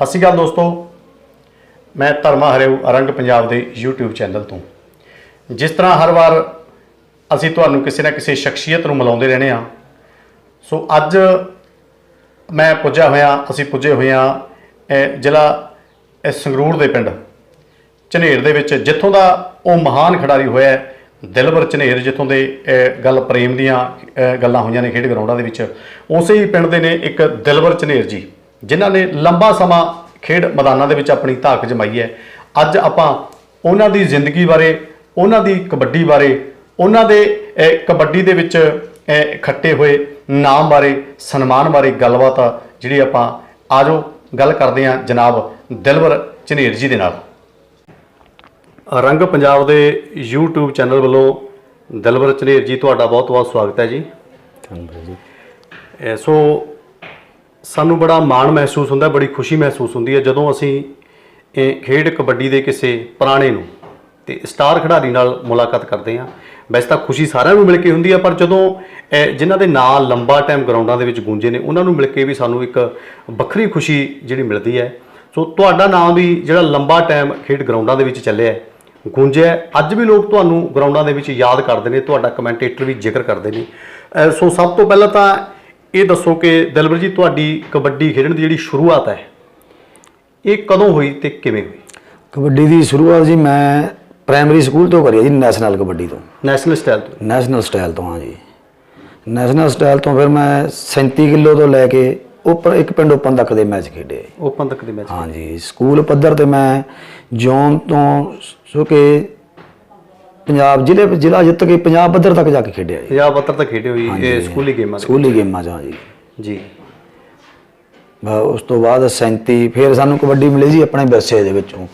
ਸਤਿ ਸ਼੍ਰੀ ਅਕਾਲ ਦੋਸਤੋ। ਮੈਂ ਧਰਮਾ ਹਰਿਓ ਅਰੰਗ ਪੰਜਾਬ ਦੇ YouTube ਚੈਨਲ ਤੋਂ। ਜਿਸ ਤਰ੍ਹਾਂ ਹਰ ਵਾਰ ਅਸੀਂ ਤੁਹਾਨੂੰ ਕਿਸੇ ਨਾ ਕਿਸੇ ਸ਼ਖਸੀਅਤ ਨੂੰ ਮਿਲਾਉਂਦੇ ਰਹਿੰਦੇ ਹਾਂ। ਸੋ ਅੱਜ ਮੈਂ ਪੁੱਜਿਆ ਹੋਇਆ, ਅਸੀਂ ਪੁੱਜੇ ਹੋਏ ਹਾਂ ਜ਼ਿਲ੍ਹਾ ਸੰਗਰੂਰ ਦੇ ਪਿੰਡ, ਝਨੇਰ ਦੇ ਵਿੱਚ, ਜਿੱਥੋਂ ਦਾ ਉਹ ਮਹਾਨ ਖਿਡਾਰੀ ਹੋਇਆ ਦਿਲਵਰ ਦਿਲਬਰ ਝਨੇਰ, ਜਿੱਥੋਂ ਦੇ ਗੱਲ ਪ੍ਰੇਮ ਦੀਆਂ ਗੱਲਾਂ ਹੋਈਆਂ ਨੇ ਖੇਡ ਗਰਾਊਂਡਾਂ ਦੇ ਵਿੱਚ। ਉਸੇ ਹੀ ਪਿੰਡ ਦੇ ਨੇ ਇੱਕ ਦਿਲਵਰ ਝਨੇਰ ਜੀ। ਜਿਨ੍ਹਾਂ ਨੇ ਲੰਬਾ ਸਮਾਂ ਖੇਡ ਮੈਦਾਨਾਂ ਦੇ ਵਿੱਚ ਆਪਣੀ ਧਾਕ ਜਮਾਈ ਹੈ। ਅੱਜ ਆਪਾਂ ਉਹਨਾਂ ਦੀ ਜ਼ਿੰਦਗੀ ਬਾਰੇ ਉਹਨਾਂ ਦੀ ਕਬੱਡੀ ਬਾਰੇ ਉਹਨਾਂ ਦੇ ਕਬੱਡੀ ਦੇ ਵਿੱਚ ਖੱਟੇ ਹੋਏ ਨਾਮ ਬਾਰੇ ਸਨਮਾਨ ਬਾਰੇ ਗੱਲਬਾਤ ਜਿਹੜੀ ਆਪਾਂ ਆਜੋ ਗੱਲ ਕਰਦੇ ਹਾਂ ਜਨਾਬ ਦਿਲਬਰ ਝਨੇਰ ਜੀ ਦੇ ਨਾਲ। ਰੰਗ ਪੰਜਾਬ ਦੇ YouTube ਚੈਨਲ ਵੱਲੋਂ ਦਿਲਬਰ ਝਨੇਰ ਜੀ ਤੁਹਾਡਾ ਬਹੁਤ-ਬਹੁਤ ਸਵਾਗਤ ਹੈ ਜੀ। ਧੰਨਵਾਦ ਜੀ। ਸੋ ਸਾਨੂੰ ਬੜਾ ਮਾਣ ਮਹਿਸੂਸ ਹੁੰਦਾ, ਬੜੀ ਖੁਸ਼ੀ ਮਹਿਸੂਸ ਹੁੰਦੀ ਹੈ ਜਦੋਂ ਅਸੀਂ ਇਹ ਖੇਡ ਕਬੱਡੀ ਦੇ ਕਿਸੇ ਪੁਰਾਣੇ ਨੂੰ ਤੇ ਸਟਾਰ ਖਿਡਾਰੀ ਨਾਲ ਮੁਲਾਕਾਤ ਕਰਦੇ ਹਾਂ। ਵੈਸੇ ਤਾਂ ਖੁਸ਼ੀ ਸਾਰਿਆਂ ਨੂੰ ਮਿਲ ਕੇ ਹੁੰਦੀ ਹੈ ਪਰ ਜਦੋਂ ਇਹ ਜਿਨ੍ਹਾਂ ਦੇ ਨਾਂ ਲੰਬਾ ਟਾਈਮ ਗਰਾਊਂਡਾਂ ਦੇ ਵਿੱਚ ਗੂੰਜੇ ਨੇ, ਉਹਨਾਂ ਨੂੰ ਮਿਲ ਕੇ ਵੀ ਸਾਨੂੰ ਇੱਕ ਵੱਖਰੀ ਖੁਸ਼ੀ ਜਿਹੜੀ ਮਿਲਦੀ ਹੈ। ਸੋ ਤੁਹਾਡਾ ਨਾਮ ਵੀ ਜਿਹੜਾ ਲੰਬਾ ਟਾਈਮ ਖੇਡ ਗਰਾਊਂਡਾਂ ਦੇ ਵਿੱਚ ਚੱਲਿਆ ਗੂੰਜਿਆ ਅੱਜ ਵੀ ਲੋਕ ਤੁਹਾਨੂੰ ਗਰਾਊਂਡਾਂ ਦੇ ਵਿੱਚ ਯਾਦ ਕਰਦੇ ਨੇ, ਤੁਹਾਡਾ ਕਮੈਂਟੇਟਰ ਵੀ ਜ਼ਿਕਰ ਕਰਦੇ ਨੇ। ਸੋ ਸਭ ਤੋਂ ਪਹਿਲਾਂ ਤਾਂ ਇਹ ਦੱਸੋ ਕਿ ਦਿਲਬਰ ਜੀ ਤੁਹਾਡੀ ਕਬੱਡੀ ਖੇਡਣ ਦੀ ਜਿਹੜੀ ਸ਼ੁਰੂਆਤ ਹੈ ਇਹ ਕਦੋਂ ਹੋਈ ਤੇ ਕਿਵੇਂ ਹੋਈ? ਕਬੱਡੀ ਦੀ ਸ਼ੁਰੂਆਤ ਜੀ ਮੈਂ ਪ੍ਰਾਇਮਰੀ ਸਕੂਲ ਤੋਂ ਕਰੀ ਜੀ ਨੈਸ਼ਨਲ ਕਬੱਡੀ ਤੋਂ। ਨੈਸ਼ਨਲ ਸਟਾਈਲ ਤੋਂ? ਨੈਸ਼ਨਲ ਸਟਾਈਲ ਤੋਂ ਹਾਂ ਜੀ। ਨੈਸ਼ਨਲ ਸਟਾਈਲ ਤੋਂ ਫਿਰ ਮੈਂ 37 ਕਿਲੋ ਤੋਂ ਲੈ ਕੇ ਉੱਪਰ ਇੱਕ ਪਿੰਡ ਓਪਨ ਤੱਕ ਦੇ ਮੈਚ ਖੇਡੇ। ਓਪਨ ਤੱਕ ਦੇ ਮੈਚ ਹਾਂ ਜੀ ਸਕੂਲ ਪੱਧਰ ਤੇ ਮੈਂ ਜ਼ੋਨ ਤੋਂ ਸੋ ਕਿ ਪੰਜਾਬ ਜ਼ਿਲ੍ਹੇ ਜ਼ਿਲ੍ਹਾ ਜਿੱਤ ਕੇ ਪੰਜਾਬ ਪੱਧਰ ਤੱਕ ਜਾ ਕੇ ਖੇਡਿਆ ਜੀ। ਪੰਜਾਬ ਪੱਤਰ ਤੱਕ ਖੇਡੇ ਹੋਈ ਇਹ ਸਕੂਲੀ ਗੇਮਾਂ ਦੇ ਸਕੂਲੀ ਗੇਮਾਂ 'ਚ ਹਾਂ ਜੀ। ਜੀ ਬਸ ਉਸ ਤੋਂ ਬਾਅਦ 37 ਫਿਰ ਸਾਨੂੰ ਕਬੱਡੀ ਮਿਲੀ ਜੀ ਆਪਣੇ ਵਿਰਸੇ ਦੇ ਵਿੱਚੋਂ।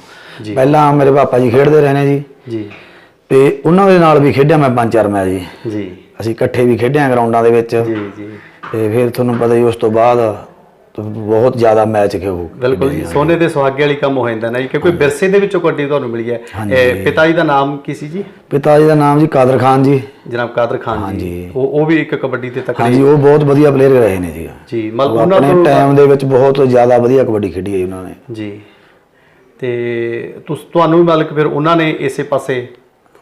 ਜੀ। ਪਹਿਲਾਂ ਮੇਰੇ ਪਾਪਾ ਜੀ ਖੇਡਦੇ ਰਹੇ ਨੇ ਜੀ। ਜੀ। ਤੇ ਉਹਨਾਂ ਦੇ ਨਾਲ ਵੀ ਖੇਡਿਆ ਮੈਂ ਪੰਜ ਚਾਰ ਮੈਚ ਜੀ। ਜੀ। ਅਸੀਂ ਇਕੱਠੇ ਵੀ ਖੇਡਿਆ ਗਰਾਊਂਡਾਂ ਦੇ ਵਿੱਚ। ਜੀ ਜੀ। ਤੇ ਫਿਰ ਤੁਹਾਨੂੰ ਪਤਾ ਹੀ ਉਸ ਤੋਂ ਬਾਅਦ ਤਾਂ ਬਹੁਤ ਜ਼ਿਆਦਾ ਮੈਚ ਖੇਡੂ ਬਿਲਕੁਲ ਜੀ ਸੋਨੇ ਦੇ ਸੁਹਾਗੇ ਵਾਲੀ ਕੰਮ ਹੋ ਜਾਂਦਾ ਨਾ ਜੀ ਕਿਉਂਕਿ ਵਿਰਸੇ ਦੇ ਵਿੱਚੋਂ ਕਬੱਡੀ ਤੁਹਾਨੂੰ ਮਿਲੀ ਹੈ। ਪਿਤਾ ਜੀ ਦਾ ਨਾਮ ਕੀ ਸੀ ਜੀ? ਪਿਤਾ ਜੀ ਦਾ ਨਾਮ ਜੀ ਕਾਦਰ ਖਾਨ ਜੀ। ਜਨਾਬ ਕਾਦਰ ਖਾਨ ਜੀ। ਉਹ ਉਹ ਵੀ ਇੱਕ ਕਬੱਡੀ ਤੇ ਤਕੜੀ ਹਾਂਜੀ ਉਹ ਬਹੁਤ ਵਧੀਆ ਪਲੇਅਰ ਰਹੇ ਨੇ ਜੀ। ਜੀ ਮਤਲਬ ਉਹਨਾਂ ਤੋਂ ਟਾਈਮ ਦੇ ਵਿੱਚ ਬਹੁਤ ਜ਼ਿਆਦਾ ਵਧੀਆ ਕਬੱਡੀ ਖੇਡੀ ਹੈ ਉਹਨਾਂ ਨੇ। ਜੀ। ਤੇ ਤੁਸ ਤੁਹਾਨੂੰ ਵੀ ਮਤਲਬ ਕਿ ਫਿਰ ਉਹਨਾਂ ਨੇ ਇਸੇ ਪਾਸੇ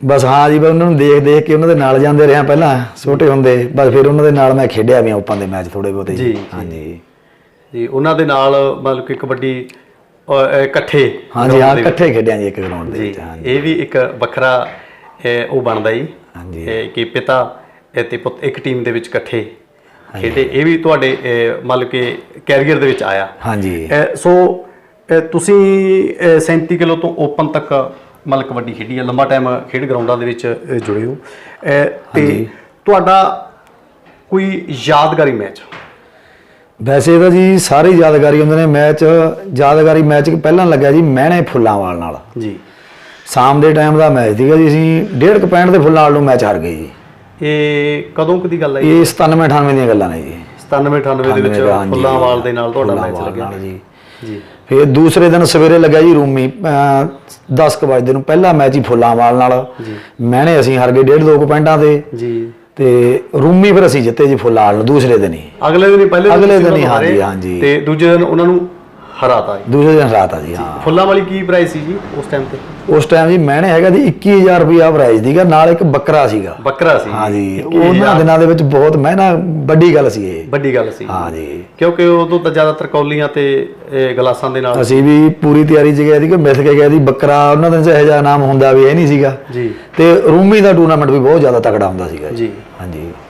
ਬਸ ਹਾਂ ਜੀ ਬਸ ਉਹਨਾਂ ਨੂੰ ਦੇਖ ਦੇਖ ਕੇ ਉਹਨਾਂ ਦੇ ਨਾਲ ਜਾਂਦੇ ਰਿਹਾ ਪਹਿਲਾਂ ਛੋਟੇ ਹੁੰਦੇ ਬਸ ਫਿਰ ਉਹਨਾਂ ਦੇ ਨਾਲ ਮੈਂ ਖੇਡਿਆ ਵੀ ਓਪਨ ਦੇ ਮੈਚ ਥੋੜੇ ਬਹੁਤੇ। ਜੀ, ਜੀ। ਹਾਂਜੀ। ਜੀ ਉਹਨਾਂ ਦੇ ਨਾਲ ਮਤਲਬ ਕਿ ਕਬੱਡੀ ਇਕੱਠੇ ਹਾਂਜੀ ਹਾਂ ਇਕੱਠੇ ਖੇਡਿਆ ਜੀ ਇੱਕ ਗਰਾਊਂਡ ਦੇ ਵਿੱਚ ਹਾਂਜੀ। ਇਹ ਵੀ ਇੱਕ ਵੱਖਰਾ ਉਹ ਬਣਦਾ ਜੀ। ਹਾਂਜੀ। ਕਿ ਪਿਤਾ ਤੇ ਪੁੱਤ ਇੱਕ ਟੀਮ ਦੇ ਵਿੱਚ ਇਕੱਠੇ ਖੇਡੇ। ਇਹ ਵੀ ਤੁਹਾਡੇ ਮਤਲਬ ਕਿ ਕੈਰੀਅਰ ਦੇ ਵਿੱਚ ਆਇਆ। ਹਾਂਜੀ। ਸੋ ਤੁਸੀਂ ਅਹ, 37 ਕਿਲੋ ਤੋਂ ਓਪਨ ਤੱਕ ਮਤਲਬ ਕਬੱਡੀ ਖੇਡੀ ਹੈ। ਲੰਬਾ ਟਾਈਮ ਖੇਡ ਗਰਾਊਂਡਾਂ ਦੇ ਵਿੱਚ ਜੁੜੇ ਹੋ। ਤੇ ਤੁਹਾਡਾ ਕੋਈ ਯਾਦਗਾਰੀ ਮੈਚ ਵੈਸੇ ਤਾਂ ਜੀ ਸਾਰੇ ਯਾਦਗਾਰੀ ਹੁੰਦੇ ਨੇ ਮੈਚ ਯਾਦਗਾਰੀ ਮੈਚ ਪਹਿਲਾਂ ਲੱਗਿਆ ਜੀ ਮਹਿਣੇ ਫੁੱਲਾਂਵਾਲ ਨਾਲ। ਜੀ। ਸ਼ਾਮ ਦੇ ਟਾਈਮ ਦਾ ਮੈਚ ਸੀਗਾ ਜੀ ਅਸੀਂ ਡੇਢ ਕੁ ਪੈਂਟ ਦੇ ਫੁੱਲਾਂਵਾਲ ਨੂੰ ਮੈਚ ਹਾਰ ਗਏ ਜੀ। ਇਹ ਕਦੋਂ ਕੁ ਦੀ ਗੱਲ ਹੈ ਜੀ? ਇਹ 97 98 ਦੀਆਂ ਗੱਲਾਂ ਨੇ ਜੀ। 97 98 ਦੇ ਵਿੱਚ ਹਾਂਜੀ। ਫੁੱਲਾਂਵਾਲ ਦੇ ਨਾਲ ਤੁਹਾਡਾ ਮੈਚ ਲੱਗਿਆ। ਜੀ। ਜੀ। ਫਿਰ ਦੂਸਰੇ ਦਿਨ ਸਵੇਰੇ ਲੱਗਿਆ ਜੀ ਰੂਮੀ 10 ਕੁ ਵਜੇ ਨੂੰ ਪਹਿਲਾ ਮੈਚ ਹੀ ਫੁੱਲਾਂਵਾਲ ਨਾਲ। ਮਹਿਣੇ ਅਸੀਂ ਹਾਰ ਗਏ ਡੇਢ ਦੋ ਕੁ ਪੈਂਟਾਂ ਤੇ। ਜੀ। ਤੇ ਰੂਮੀ ਫਿਰ ਅਸੀਂ ਜਿੱਤੇ ਜੀ ਫੁੱਲਾਂਵਾਲ ਨੂੰ ਦੂਸਰੇ ਦਿਨ ਹੀ ਅਗਲੇ ਦਿਨ ਹੀ ਪਹਿਲੇ ਅਗਲੇ ਦਿਨ ਹੀ, ਉਹਨਾਂ ਨੂੰ ਹਾਂਜੀ, ਹਾਰੇ ਹਾਂਜੀ। ਤੇ ਦੂਜੇ ਦਿਨ ਉਹਨਾਂ ਨੂੰ ਹਰਾਤਾ ਜੀ। ਦੂਸਰੇ ਦਿਨ ਰਾਤ ਆ ਜੀ ਹਾਂ। ਫੁੱਲਾਂ ਵਾਲੀ ਕੀ ਪ੍ਰਾਈਸ ਸੀ ਜੀ ਉਸ ਟਾਈਮ ਤੇ? ਉਸ ਟਾਈਮ ਜੀ ਮਹਿਣੇ ਹੈਗਾ ਜੀ 21000 ਰੁਪਿਆ ਪ੍ਰਾਈਜ਼ ਦੀਗਾ ਨਾਲ ਇੱਕ ਬੱਕਰਾ ਸੀਗਾ। ਬੱਕਰਾ ਸੀ। ਹਾਂ ਜੀ ਉਹਨਾਂ। ਦਿਨਾਂ ਦੇ ਵਿੱਚ ਬਹੁਤ ਮਹਿਨਾ ਵੱਡੀ ਗੱਲ ਸੀ ਇਹ। ਵੱਡੀ ਗੱਲ ਸੀ। ਹਾਂ ਜੀ। ਕਿਉਂਕਿ ਉਦੋਂ ਤਾਂ ਜ਼ਿਆਦਾਤਰ ਕੌਲੀਆਂ ਤੇ ਇਹ ਗਲਾਸਾਂ ਦੇ ਨਾਲ। ਅਸੀਂ ਵੀ ਪੂਰੀ ਤਿਆਰੀ 'ਚ ਗਏ ਸੀ ਕਿ ਮਿਸ ਕੇ ਗਏ ਸੀ ਬੱਕਰਾ ਉਹਨਾਂ ਦਿਨ 'ਚ ਇਹੋ ਜਿਹਾ ਨਾਮ ਹੁੰਦਾ ਵੀ ਇਹ ਨਹੀਂ ਸੀਗਾ। ਜੀ। ਤੇ ਰੂਮੀ ਦਾ ਟੂਰਨਾਮੈਂਟ ਵੀ ਬਹੁਤ ਜ਼ਿਆਦਾ ਤਕੜਾ ਹੁੰਦਾ ਸੀਗਾ ਜੀ। ਜੀ। ਹਾਂਜੀ। ਅਹ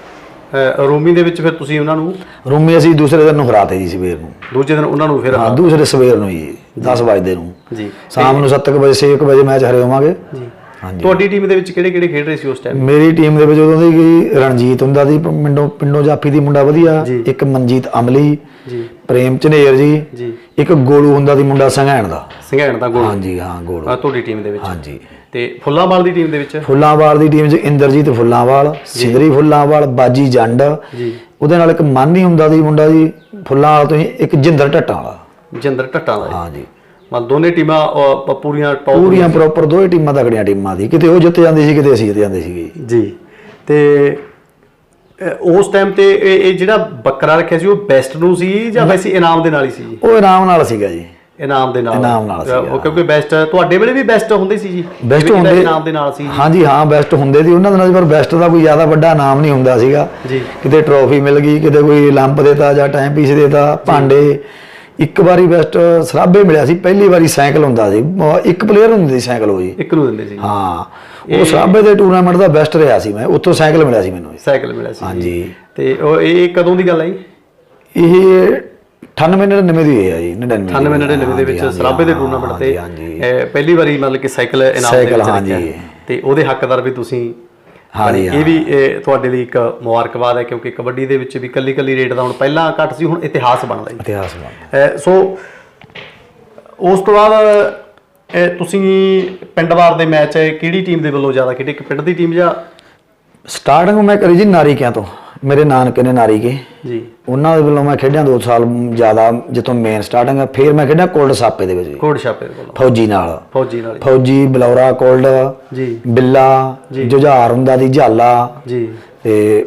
ਰੂਮੀ ਦੇ ਵਿੱਚ ਫਿਰ ਤੁਸੀਂ ਉਹਨਾਂ ਨੂੰ ਰੂਮੀ ਅਸੀਂ ਦੂਸਰੇ ਦਿਨ ਨੂੰ ਹਰਾਤੇ ਜੀ ਸਵੇਰ ਨੂੰ। ਦੂਜੇ ਦਿਨ ਉਹਨਾਂ ਨੂੰ ਫਿਰ ਹਾਂ ਦੂਸਰੇ ਸਵੇਰ ਨੂੰ ਜੀ 10 ਵਜੇ ਨੂੰ। ਜੀ। ਸ਼ਾਮ ਨੂੰ 7 ਵਜੇ 6 ਵਜੇ ਮੈਚ ਹਰੇ ਹੋਵਾਂਗੇ। ਜੀ। ਹਾਂਜੀ। ਤੁਹਾਡੀ ਟੀਮ ਦੇ ਵਿੱਚ ਕਿਹੜੇ ਕਿਹੜੇ ਖੇਡ ਰਹੇ ਸੀ ਉਸ ਟਾਈਮ ਮੇਰੀ ਟੀਮ ਦੇ ਵਿੱਚ ਉਦੋਂ ਦੀ ਗਈ ਰਣਜੀਤ ਹੁੰਦਾ ਸੀ ਪਿੰਡੋਂ ਪਿੰਡੋਂ ਜਾਫੀ ਦੀ ਮੁੰਡਾ ਵਧੀਆ। ਇੱਕ ਮਨਜੀਤ ਅਮਲੀ ਜੀ। ਪ੍ਰੇਮ ਝਨੇਰ ਜੀ ਜੀ। ਇੱਕ ਗੋਲੂ ਹੁੰਦਾ ਸੀ ਮੁੰਡਾ ਸੰਘੈਣ ਦਾ। ਸਿੰਘਾਣ ਦਾ ਗੋਲ। ਹਾਂਜੀ ਹਾਂ ਗੋਲੂ। ਅਹ ਤੁਹਾਡੀ ਟੀਮ ਦੇ ਵਿੱਚ। ਹਾਂਜੀ। ਤੇ ਫੁੱਲਾਂਵਾਲ ਦੀ ਟੀਮ ਦੇ ਵਿੱਚ? ਫੁੱਲਾਂਵਾਲ ਦੀ ਟੀਮ 'ਚ ਇੰਦਰਜੀਤ ਫੁੱਲਾਂਵਾਲ ਸਿਦਰੀ ਫੁੱਲਾਂਵਾਲ ਬਾਜੀ ਜੰਡ। ਜੀ। ਉਹਦੇ ਨਾਲ ਇੱਕ ਮਾਨੀ ਹੁੰਦਾ ਸੀ ਮੁੰਡਾ ਜੀ। ਫੁੱਲਾਂਵਾਲ ਤੋਂ ਇੱਕ ਜਿੰਦਰ ਢੱਟਾਂ ਵਾਲਾ। ਜਿੰਦਰ ਟੱਟਾਂ ਦਾ ਹਾਂ ਜੀ। ਮਨ ਦੋਨੇ ਟੀਮਾਂ ਪੂਰੀਆਂ ਟੌਪ ਪੂਰੀਆਂ ਪ੍ਰੋਪਰ ਦੋਏ ਟੀਮਾਂ ਤਕੜੀਆਂ ਟੀਮਾਂ ਦੀ ਕਿਤੇ ਉਹ ਜਿੱਤ ਜਾਂਦੀ ਸੀ ਕਿਤੇ ਅਸੀਂ ਜਿੱਤ ਜਾਂਦੇ ਸੀਗੇ। ਜੀ। ਤੇ ਉਸ ਟਾਈਮ ਤੇ ਇਹ ਜਿਹੜਾ ਬੱਕਰਾ ਰੱਖਿਆ ਸੀ ਉਹ ਬੈਸਟ ਨੂੰ ਸੀ ਜਾਂ ਵੈਸੇ ਇਨਾਮ ਦੇ ਨਾਲ ਹੀ ਸੀ? ਜੀ ਉਹ ਇਨਾਮ ਨਾਲ ਸੀਗਾ ਜੀ। ਇਨਾਮ ਦੇ ਨਾਲ। ਇਨਾਮ ਨਾਲ। ਉਹ ਕਿਉਂਕਿ ਬੈਸਟ ਤੁਹਾਡੇ ਵੇਲੇ ਵੀ ਬੈਸਟ ਹੁੰਦੇ ਸੀ ਜੀ। ਬੈਸਟ ਹੁੰਦੇ ਇਨਾਮ ਦੇ ਨਾਲ ਸੀ ਹਾਂਜੀ ਹਾਂ ਬੈਸਟ ਹੁੰਦੇ ਸੀ। ਉਹਨਾਂ ਦਿਨਾਂ 'ਚ ਪਰ ਬੈਸਟ ਦਾ ਕੋਈ ਜ਼ਿਆਦਾ ਵੱਡਾ ਨਾਮ ਨਹੀਂ ਹੁੰਦਾ ਸੀਗਾ। ਜੀ। ਕਿਤੇ ਟਰੋਫੀ ਮਿਲ ਗਈ ਕਿਤੇ ਕੋਈ ਲੰਪ ਦੇਤਾ ਜਾਂ ਟਾਈਮ ਪੀਸ ਦੇਤਾ ਭਾਂਡੇ। ਇੱਕ ਵਾਰੀ ਬੈਸਟ ਸਰਾਬੇ ਮਿਲਿਆ ਸੀ। ਪਹਿਲੀ ਵਾਰੀ ਸਾਈਕਲ ਹੁੰਦਾ ਸੀ। ਇੱਕ ਪਲੇਅਰ ਹੁੰਦੀ ਸੀ ਸਾਈਕਲ ਉਹ ਜੀ। ਇੱਕ ਨੂੰ ਦਿੰਦੇ ਸੀ ਹਾਂ। ਉਹ ਸਰਾਬੇ ਦੇ ਟੂਰਨਾਮੈਂਟ ਦਾ ਬੈਸਟ ਰਿਹਾ ਸੀ ਮੈਂ। ਉੱਥੋਂ ਸਾਈਕਲ ਮਿਲਿਆ ਸੀ ਮੈਨੂੰ। ਸਾਈਕਲ ਮਿਲਿਆ ਸੀ ਹਾਂਜੀ। ਤੇ ਉਹ ਇਹ ਕਦੋਂ ਦੀ ਗੱਲ ਹੈ ਜੀ ਇਹ 98 99 ਦੀ ਹੈ ਜੀ 99 98 99 ਦੇ ਵਿੱਚ ਸਰਾਬੇ ਦੇ ਟੂਰਨਾਮੈਂਟ ਤੇ ਪਹਿਲੀ ਵਾਰੀ ਮਤਲਬ ਕਿ ਸਾਈਕਲ ਇਨਾਮ ਦੇ ਵਿੱਚ। ਰੱਖਿਆ ਤੇ ਉਹਦੇ ਹੱਕਦਾਰ ਵੀ ਤੁਸੀਂ ਹਾਂਜੀ ਇਹ ਵੀ ਤੁਹਾਡੇ ਲਈ ਇੱਕ ਮੁਬਾਰਕਬਾਦ ਹੈ ਕਿਉਂਕਿ ਕਬੱਡੀ ਦੇ ਵਿੱਚ ਵੀ ਕੱਲੀ ਕੱਲੀ ਰੇਟ ਦਾ ਹੁਣ ਪਹਿਲਾਂ ਘੱਟ ਸੀ ਹੁਣ ਇਤਿਹਾਸ ਬਣਦਾ ਜੀ। ਇਤਿਹਾਸ ਬਣ ਅਹ ਸੋ ਉਸ ਤੋਂ ਬਾਅਦ ਇਹ ਤੁਸੀਂ ਪਿੰਡਵਾਰ ਦੇ ਮੈਚ ਕਿਹੜੀ ਟੀਮ ਦੇ ਵੱਲੋਂ ਜ਼ਿਆਦਾ ਖੇਡੇ? ਇੱਕ ਪਿੰਡ ਦੀ ਟੀਮ ਜਾਂ ਸਟਾਰਟਿੰਗ ਮੈਂ ਕਰੀ ਜੀ ਨਾਰੀਕਿਆਂ ਤੋਂ। ਮੇਰੇ ਨਾਨਕੇ ਨੇ ਨਾਰੀਕੇ ਜੀ। ਉਹਨਾਂ ਦੇ ਵੱਲੋਂ ਮੈਂ ਖੇਡਿਆ 2 ਸਾਲ ਜ਼ਿਆਦਾ ਜਿੱਥੋਂ ਮੇਨ ਸਟਾਰਟਿੰਗ ਆ ਫਿਰ ਮੈਂ ਖੇਡਿਆ ਕੋਲਡ ਸਾਪੇ ਦੇ ਵਿੱਚ ਜੀ, ਕੋਡ ਛਾਪੇ ਦੇ ਵੱਲੋਂ। ਫੌਜੀ ਨਾਲ। ਫੌਜੀ ਨਾਲ ਫੌਜੀ ਬਲੌਰਾ ਕੋਲਡ ਜੀ। ਬਿੱਲਾ ਜੁਝਾਰ ਹੁੰਦਾ ਦੀ ਝਾਲਾ। ਜੀ। ਤੇ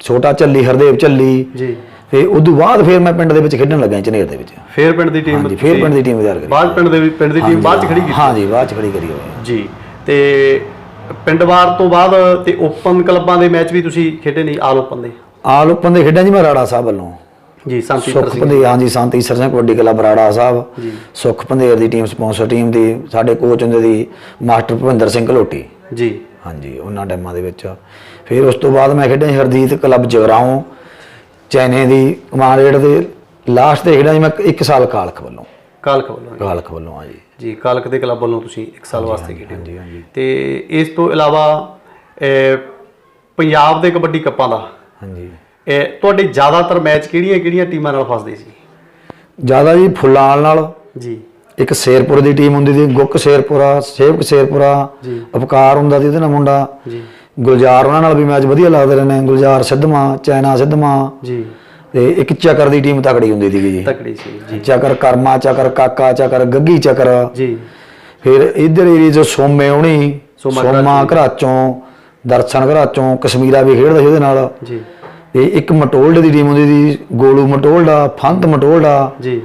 ਛੋਟਾ ਝੱਲੀ ਹਰਦੇਵ ਝੱਲੀ। ਜੀ। ਤੇ ਉਦੋਂ ਬਾਅਦ ਫਿਰ ਮੈਂ ਪਿੰਡ ਦੇ ਵਿੱਚ ਖੇਡਣ ਲੱਗਾ ਝਨੇਰ ਦੇ ਵਿੱਚ। ਫੇਰ ਪਿੰਡ ਦੀ ਟੀਮ ਹਾਂਜੀ ਫਿਰ ਪਿੰਡ ਦੀ ਟੀਮ ਤਿਆਰ ਕਰੀ। ਬਾਅਦ ਪਿੰਡ ਦੇ ਵੀ- ਪਿੰਡ ਦੀ ਟੀਮ ਬਾਅਦ ਚ ਖੜੀ ਕੀਤੀ। ਹਾਂਜੀ ਬਾਅਦ ਚ ਖੜੀ ਕਰੀ ਹੋਈ। ਜੀ। ਤੇ ਪਿੰਡਵਾਰ ਤੋਂ ਬਾਅਦ ਤੇ ਓਪਨ ਕਲੱਬਾਂ ਦੇ ਮੈਚ ਵੀ ਤੁਸੀਂ ਖੇਡੇ ਨਹੀਂ ਆਲ ਓਪਨ ਦੇ? ਆਲ ਓਪਨ ਦੇ ਖੇਡਾਂ ਜੀ ਮੈਂ ਰਾੜਾ ਸਾਹਿਬ ਵੱਲੋਂ। ਜੀ ਸੰਤੀ ਸੁਖ ਪੰਧੇਰ ਹਾਂਜੀ ਸੰਤ ਈਸਰ ਸਿੰਘ ਕਬੱਡੀ ਕਲੱਬ ਰਾੜਾ ਸਾਹਿਬ। ਸੁਖ ਪੰਧੇਰ ਦੀ ਟੀਮ ਸਪਾਂਸਰ ਟੀਮ ਦੀ ਸਾਡੇ ਕੋਚ ਹੁੰਦੇ ਦੀ ਮਾਸਟਰ ਭਵਿੰਦਰ ਸਿੰਘ ਘਲੋਟੀ। ਜੀ। ਹਾਂਜੀ ਉਹਨਾਂ ਟਾਈਮਾਂ ਦੇ ਵਿੱਚ। ਫਿਰ ਉਸ ਤੋਂ ਬਾਅਦ ਮੈਂ ਖੇਡਿਆ ਜੀ ਹਰਦੀਤ ਕਲੱਬ ਜਗਰਾਉਂ ਚੈਨੇ ਦੀ ਕਮਾਂਡੇਟ ਦੇ ਲਾਸਟ ਤੇ ਖੇਡਿਆ ਜੀ ਮੈਂ 1 ਸਾਲ ਕਾਲਖ ਵੱਲੋਂ। ਕਾਲਕ ਵੱਲੋਂ ਕਾਲਖ ਵੱਲੋਂ ਹਾਂਜੀ ਜੀ ਕਾਲਕ ਦੇ ਕਲੱਬ ਵੱਲੋਂ ਤੁਸੀਂ 1 ਸਾਲ ਵਾਸਤੇ ਖੇਡੇ ਹੋ। ਹਾਂਜੀ ਹਾਂਜੀ। ਤੇ ਇਸ ਤੋਂ ਇਲਾਵਾ ਪੰਜਾਬ ਦੇ ਕਬੱਡੀ ਕੱਪਾਂ ਦਾ। ਹਾਂਜੀ। ਇਹ ਤੁਹਾਡੇ ਜ਼ਿਆਦਾਤਰ ਮੈਚ ਕਿਹੜੀਆਂ ਕਿਹੜੀਆਂ ਟੀਮਾਂ ਨਾਲ ਫਸਦੇ ਸੀ? ਜ਼ਿਆਦਾ ਜੀ ਫੁੱਲਾਲ ਨਾਲ। ਜੀ। ਇੱਕ ਸ਼ੇਰਪੁਰ ਦੀ ਟੀਮ ਹੁੰਦੀ ਸੀ ਗੁੱਕ ਸ਼ੇਰਪੁਰਾ ਸੇਵਕ ਸ਼ੇਰਪੁਰਾ ਜੀ। ਉਪਕਾਰ ਹੁੰਦਾ ਸੀ ਉਹਦੇ ਨਾਲ ਮੁੰਡਾ। ਜੀ। ਗੁਲਜ਼ਾਰ ਉਹਨਾਂ ਨਾਲ ਵੀ ਮੈਚ ਵਧੀਆ ਲੱਗਦੇ ਰਹੇ ਨੇ। ਗੁਲਜ਼ਾਰ ਸਿੱਧਵਾਂ ਚੈਨਾ ਸਿੱਧਵਾਂ। ਜੀ। ਤੇ ਇੱਕ ਚੱਕਰ ਦੀ ਟੀਮ ਤਕੜੀ ਹੁੰਦੀ ਸੀਗੀ ਜੀ। ਤਕੜੀ ਸੀ ਜੀ। ਚੱਕਰ ਕਰਮਾ ਚੱਕਰ ਕਾਕਾ ਚੱਕਰ ਗੱਗੀ ਚੱਕਰ। ਜੀ। ਫਿਰ ਇਧਰ ਏਰੀਏ 'ਚ ਸੋਮੇ ਹੋਣੀ ਸੋਮਾ ਘਰਾਚੋਂ। ਦਰਸ਼ਨ ਘਰਾਚੋਂ ਕਸ਼ਮੀਰਾ ਵੀ ਖੇਡਦਾ ਸੀ ਉਹਦੇ ਨਾਲ। ਜੀ। ਤੇ ਇੱਕ ਮਟੋਲਡ ਦੀ ਟੀਮ ਹੁੰਦੀ ਸੀ ਗੋਲੂ ਮਟੋਲਡਾ ਫੰਤ ਮਟੋਲਡਾ ਜੀ।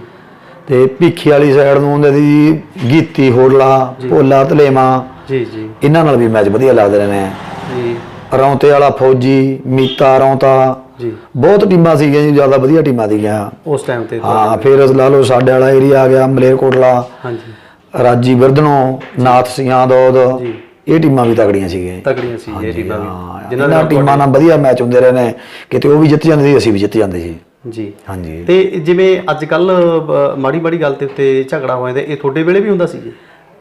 ਤੇ ਭੀਖੀ ਵਾਲੀ ਸਾਈਡ ਨੂੰ ਹੁੰਦੇ ਸੀ ਗੀਤੀ ਹੋੜਲਾ ਭੋਲਾ ਧਲੇਮਾ। ਜੀ ਜੀ। ਇਹਨਾਂ ਨਾਲ ਵੀ ਮੈਚ ਵਧੀਆ ਲੱਗਦੇ ਰਹੇ ਨੇ। ਜੀ। ਰੌਂਤੇ ਵਾਲਾ ਫੌਜੀ ਮੀਤਾ ਰੌਂਤਾ। ਜੀ। ਬਹੁਤ ਟੀਮਾਂ ਸੀਗੀਆਂ ਜੀ ਜ਼ਿਆਦਾ ਵਧੀਆ ਟੀਮਾਂ ਸੀਗੀਆਂ। ਉਸ ਟਾਈਮ ਤੇ ਹਾਂ ਫਿਰ ਲਾ ਲਓ ਸਾਡੇ ਵਾਲਾ ਏਰੀਆ ਆ ਗਿਆ ਮਲੇਰਕੋਟਲਾ ਹਾਂਜੀ। ਰਾਜੀ ਬਿਰਧਨੋ ਨਾਥ ਸਿੰਘਾਂ ਦੋਦ ਜੀ। ਇਹ ਟੀਮਾਂ ਵੀ ਤਗੜੀਆਂ ਸੀਗੀਆਂ ਤਕੜੀਆਂ ਸੀ ਇਹ ਟੀਮਾਂ ਵੀ। ਜਿਨ੍ਹਾਂ ਨਾਲ ਟੀਮਾਂ ਨਾਲ ਵਧੀਆ ਮੈਚ ਹੁੰਦੇ ਰਹੇ ਨੇ। ਕਿਤੇ ਉਹ ਵੀ ਜਿੱਤ ਜਾਂਦੇ ਸੀ ਅਸੀਂ ਵੀ ਜਿੱਤ ਜਾਂਦੇ ਸੀ। ਜੀ। ਹਾਂਜੀ। ਤੇ ਜਿਵੇਂ ਅੱਜ ਕੱਲ ਮਾੜੀ ਮਾੜੀ ਗੱਲ ਤੇ ਉੱਤੇ ਝਗੜਾ ਹੋ ਜਾਂਦਾ ਇਹ ਤੁਹਾਡੇ ਵੇਲੇ ਵੀ ਹੁੰਦਾ ਸੀ ਜੀ?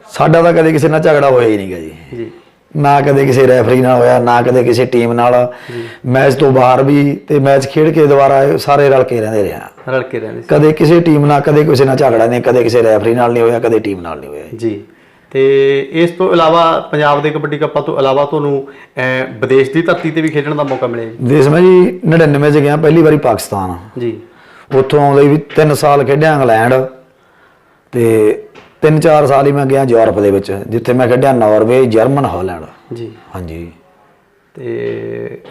ਸਾਡਾ ਤਾਂ ਕਦੇ ਕਿਸੇ ਨਾਲ ਝਗੜਾ ਹੋਇਆ ਹੀ ਨਹੀਂਗਾ ਜੀ। ਜੀ। ਨਾ ਕਦੇ ਕਿਸੇ ਰੈਫਰੀ ਨਾਲ ਹੋਇਆ ਨਾ ਕਦੇ ਕਿਸੇ ਟੀਮ ਨਾਲ। ਮੈਚ ਤੋਂ ਬਾਹਰ ਵੀ ਤੇ ਮੈਚ ਖੇਡ ਕੇ ਦੁਬਾਰਾ ਸਾਰੇ ਰਲ ਕੇ ਰਹਿੰਦੇ ਰਹੇ ਰਲ ਕੇ ਰਹਿੰਦੇ ਕਦੇ ਕਿਸੇ ਟੀਮ ਨਾਲ ਕਦੇ ਕਿਸੇ ਨਾਲ ਝਗੜਾ ਨਹੀਂ ਕਦੇ ਕਿਸੇ ਰੈਫਰੀ ਨਾਲ ਨਹੀਂ ਹੋਇਆ ਕਦੇ ਟੀਮ ਨਾਲ ਨਹੀਂ ਹੋਇਆ। ਜੀ। ਤੇ ਇਸ ਤੋਂ ਇਲਾਵਾ ਪੰਜਾਬ ਦੇ ਕਬੱਡੀ ਕੱਪਾਂ ਤੋਂ ਇਲਾਵਾ ਤੁਹਾਨੂੰ ਵਿਦੇਸ਼ ਦੀ ਧਰਤੀ ਤੇ ਵੀ ਖੇਡਣ ਦਾ ਮੌਕਾ ਮਿਲਿਆ ਜੀ? ਦੇਸ਼ ਮੈਂ ਜੀ 99 ਚ ਗਿਆ ਪਹਿਲੀ ਵਾਰੀ ਪਾਕਿਸਤਾਨ। ਜੀ। ਉੱਥੋਂ ਆਉਂਦੇ ਵੀ 3 ਸਾਲ ਖੇਡਿਆ ਇੰਗਲੈਂਡ। ਤੇ 3-4 ਸਾਲ ਹੀ ਮੈਂ ਗਿਆ ਯੂਰਪ ਦੇ ਵਿੱਚ ਜਿੱਥੇ ਮੈਂ ਖੇਡਿਆ ਨਾਰਵੇ ਜਰਮਨ ਹਾਲੈਂਡ। ਜੀ। ਹਾਂਜੀ। ਤੇ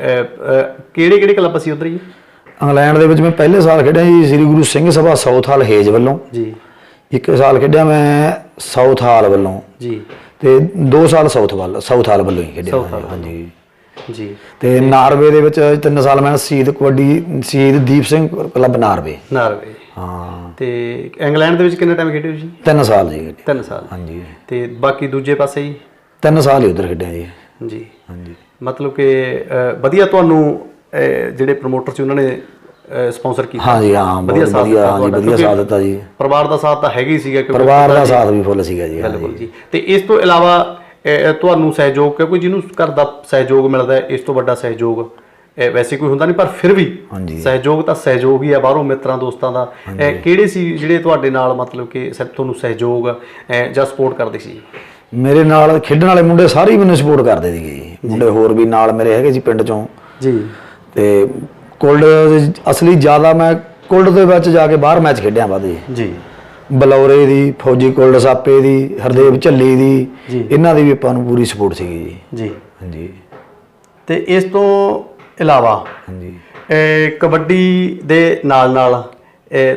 ਕਿਹੜੇ ਕਿਹੜੇ ਕਲੱਬ ਸੀ ਉਧਰ ਜੀ? ਇੰਗਲੈਂਡ ਦੇ ਵਿੱਚ ਮੈਂ ਪਹਿਲੇ ਸਾਲ ਖੇਡਿਆ ਜੀ ਸ੍ਰੀ ਗੁਰੂ ਸਿੰਘ ਸਭਾ ਸਾਊਥ ਹਾਲ ਹੇਜ ਵੱਲੋਂ। ਜੀ। ਇੱਕ ਸਾਲ ਖੇਡਿਆ ਮੈਂ ਸਾਊਥ ਹਾਲ ਵੱਲੋਂ। ਜੀ। ਤੇ 2 ਸਾਲ ਸਾਊਥ ਵੱਲ ਸਾਊਥ ਹਾਲ ਵੱਲੋਂ ਹੀ ਖੇਡਿਆ ਹਾਂਜੀ। ਜੀ। ਤੇ ਨਾਰਵੇ ਦੇ ਵਿੱਚ 3 ਸਾਲ ਮੈਂ Shaheed kabaddi Shaheed Deep Singh club Norway. Norway. ਹਾਂ। ਤੇ ਇੰਗਲੈਂਡ ਦੇ ਵਿੱਚ ਕਿੰਨਾ ਟਾਈਮ ਖੇਡੇ ਹੋ ਜੀ 3 ਸਾਲ ਜੀ ਖੇਡੇ। 3 ਸਾਲ। ਹਾਂਜੀ। ਤੇ ਬਾਕੀ ਦੂਜੇ ਪਾਸੇ ਜੀ? 3 ਸਾਲ ਹੀ ਉਧਰ ਖੇਡਿਆ ਜੀ। ਜੀ। ਹਾਂਜੀ। ਮਤਲਬ ਕਿ ਵਧੀਆ ਤੁਹਾਨੂੰ ਜਿਹੜੇ ਪ੍ਰੋਮੋਟਰ ਸੀ ਉਹਨਾਂ ਨੇ ਸਪਾਂਸਰ ਕੀਤਾ? ਹਾਂਜੀ ਹਾਂ ਸਾਥ ਵਧੀਆ ਦਿੱਤਾ ਹਾਂਜੀ ਵਧੀਆ ਸਾਥ ਦਿੱਤਾ ਜੀ। ਪਰਿਵਾਰ ਦਾ ਸਾਥ ਤਾਂ ਹੈਗਾ ਹੀ ਸੀਗਾ ਕਿਉਂਕਿ ਪਰਿਵਾਰ ਦਾ ਸਾਥ ਵੀ ਫੁੱਲ ਸੀਗਾ ਜੀ ਬਿਲਕੁਲ ਜੀ। ਤੇ ਇਸ ਤੋਂ ਇਲਾਵਾ ਤੁਹਾਨੂੰ ਸਹਿਯੋਗ ਕਿਉਂਕਿ ਜਿਹਨੂੰ ਘਰ ਦਾ ਸਹਿਯੋਗ ਮਿਲਦਾ ਹੈ ਇਸ ਤੋਂ ਵੱਡਾ ਸਹਿਯੋਗ ਅਹ, ਵੈਸੇ ਕੋਈ ਹੁੰਦਾ ਨਹੀਂ ਪਰ ਫਿਰ ਵੀ ਸਹਿਯੋਗ ਤਾਂ ਸਹਿਯੋਗ ਹੀ ਆ ਬਾਹਰੋਂ ਮਿੱਤਰਾਂ ਦੋਸਤਾਂ ਦਾ। ਅਹ, ਕਿਹੜੇ ਸੀ ਜਿਹੜੇ ਤੁਹਾਡੇ ਨਾਲ ਮਤਲਬ ਕਿ ਤੁਹਾਨੂੰ ਸਹਿਯੋਗ ਜਾਂ ਸਪੋਰਟ ਕਰਦੇ ਸੀ? ਮੇਰੇ ਨਾਲ ਖੇਡਣ ਵਾਲੇ ਮੁੰਡੇ ਸਾਰੇ ਹੀ ਮੈਨੂੰ ਸਪੋਰਟ ਕਰਦੇ ਸੀਗੇ ਜੀ। ਮੁੰਡੇ ਹੋਰ ਵੀ ਨਾਲ ਮੇਰੇ ਹੈਗੇ ਸੀ ਪਿੰਡ ਚੋਂ। ਜੀ। ਤੇ ਕੋਲਡ ਅਸਲੀ ਜ਼ਿਆਦਾ ਮੈਂ ਕੋਲਡ ਦੇ ਵਿੱਚ ਜਾ ਕੇ ਬਾਹਰ ਮੈਚ ਖੇਡਿਆ ਜੀ। ਜੀ। ਬਲੌਰੇ ਦੀ ਫੌਜੀ ਕੋਲਡ ਸਾਪੇ ਦੀ ਹਰਦੇਵ ਝੱਲੀ ਦੀ ਇਹਨਾਂ ਦੀ ਵੀ ਆਪਾਂ ਨੂੰ ਪੂਰੀ ਸਪੋਰਟ ਸੀਗੀ ਜੀ। ਜੀ। ਹਾਂਜੀ। ਤੇ ਇਸ ਤੋਂ ਇਲਾਵਾ ਹਾਂਜੀ। ਇਹ ਕਬੱਡੀ ਦੇ ਨਾਲ ਨਾਲ